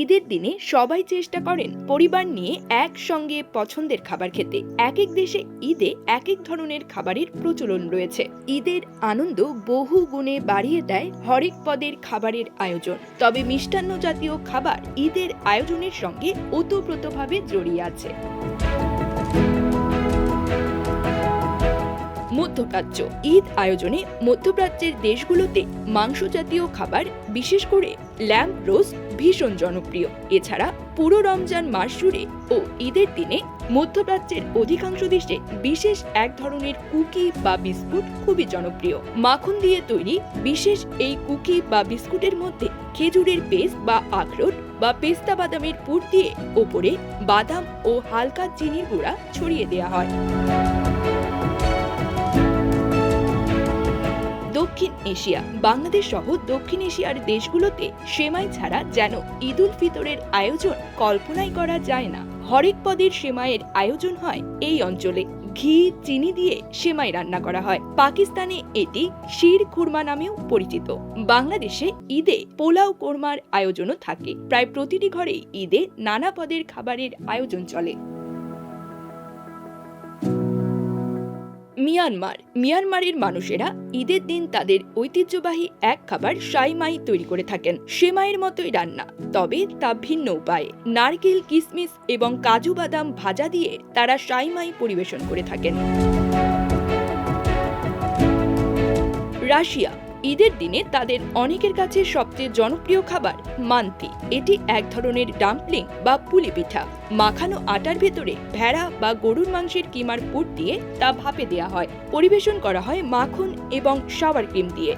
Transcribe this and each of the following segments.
ঈদের দিনে সবাই চেষ্টা করেন পরিবার নিয়ে একসঙ্গে পছন্দের খাবার খেতে। এক এক দেশে ঈদে এক এক ধরনের খাবারের প্রচলন রয়েছে। ঈদের আনন্দ বহু গুণে বাড়িয়ে দেয় হরেক পদের খাবারের আয়োজন। তবে মিষ্টান্ন জাতীয় খাবার ঈদের আয়োজনের সঙ্গে ওতপ্রোতভাবে জড়িয়ে আছে। মধ্যপ্রাচ্য। ঈদ আয়োজনে মধ্যপ্রাচ্যের দেশগুলোতে মাংস জাতীয় খাবার, বিশেষ করে ল্যাম্প রোস্ট, ভীষণ জনপ্রিয়। এছাড়া পুরো রমজান মাস জুড়ে ও ঈদের দিনে মধ্যপ্রাচ্যের অধিকাংশ দেশে বিশেষ এক ধরনের কুকি বা বিস্কুট খুবই জনপ্রিয়। মাখন দিয়ে তৈরি বিশেষ এই কুকি বা বিস্কুটের মধ্যে খেজুরের পেস্ট বা আখরোট বা পেস্তা বাদামের পুর দিয়ে ওপরে বাদাম ও হালকা চিনির গুঁড়া ছড়িয়ে দেওয়া হয়। এশিয়া। বাংলাদেশ সহ দক্ষিণ এশিয়ার দেশগুলোতে সেমাই ছাড়া যেন ঈদুল ফিতরের আয়োজন কল্পনাই করা যায় না। হরেক পদের সেমাইয়ের আয়োজন হয় এই অঞ্চলে। ঘি, চিনি দিয়ে সেমাই রান্না করা হয়। পাকিস্তানে এটি শির খুরমা নামেও পরিচিত। বাংলাদেশে ঈদে পোলাও কোরমার আয়োজনও থাকে। প্রায় প্রতিটি ঘরেই ঈদে নানা পদের খাবারের আয়োজন চলে। মিয়ানমার। মিয়ানমারের মানুষেরা ঈদের দিন তাদের ঐতিহ্যবাহী এক খাবার সাইমাই তৈরি করে থাকেন। সেমাইয়ের মতোই রান্না। তবে তা ভিন্ন উপায়ে। নারকেল, কিসমিস এবং কাজু বাদাম ভাজা দিয়ে তারা সাইমাই পরিবেশন করে থাকেন। রাশিয়া ঈদের দিনে তাদের অনেকের কাছে সবচেয়ে জনপ্রিয় খাবার মান্তি। এটি এক ধরনের ডাম্পলিং বা পুলি পিঠা। মাখানো আটার ভেতরে ভেড়া বা গরুর মাংসের কিমার পুর দিয়ে তা ভাপে দেওয়া হয়। পরিবেশন করা হয় মাখন এবং সাওয়ার ক্রিম দিয়ে।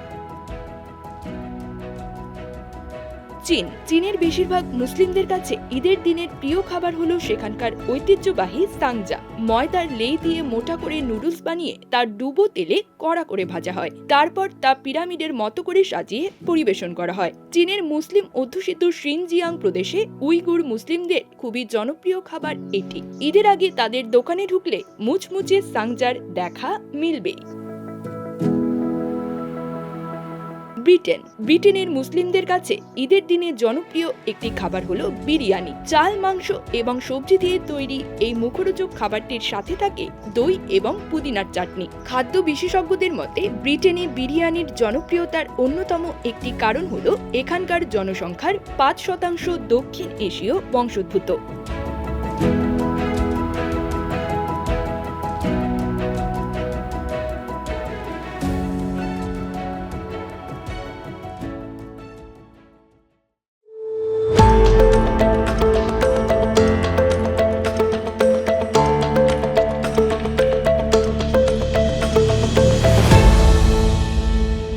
চীন। চীনের বেশিরভাগ মুসলিমদের কাছে ঈদের দিনের প্রিয় খাবার হলো সেখানকার ঐতিহ্যবাহী সাংজা। ময়দার লেই দিয়ে মোটা করে নুডলস বানিয়ে তার ডুবো তেলে কড়া করে ভাজা হয়। তারপর তা পিরামিডের মতো করে সাজিয়ে পরিবেশন করা হয়। চীনের মুসলিম অধ্যুষিত শিনজিয়াং প্রদেশে উইগুর মুসলিমদের খুবই জনপ্রিয় খাবার এটি। ঈদের আগে তাদের দোকানে ঢুকলে মুচমুচে সাংজার দেখা মিলবেই। ব্রিটেন। ব্রিটেনের মুসলিমদের কাছে ঈদের দিনে জনপ্রিয় একটি খাবার হলো বিরিয়ানি। চাল, মাংস এবং সবজি দিয়ে তৈরি এই মুখরোচক খাবারটির সাথে থাকে দই এবং পুদিনার চাটনি। খাদ্য বিশেষজ্ঞদের মতে, ব্রিটেনে বিরিয়ানির জনপ্রিয়তার অন্যতম একটি কারণ হলো এখানকার জনসংখ্যার পাঁচ শতাংশ দক্ষিণ এশীয় বংশোদ্ভূত।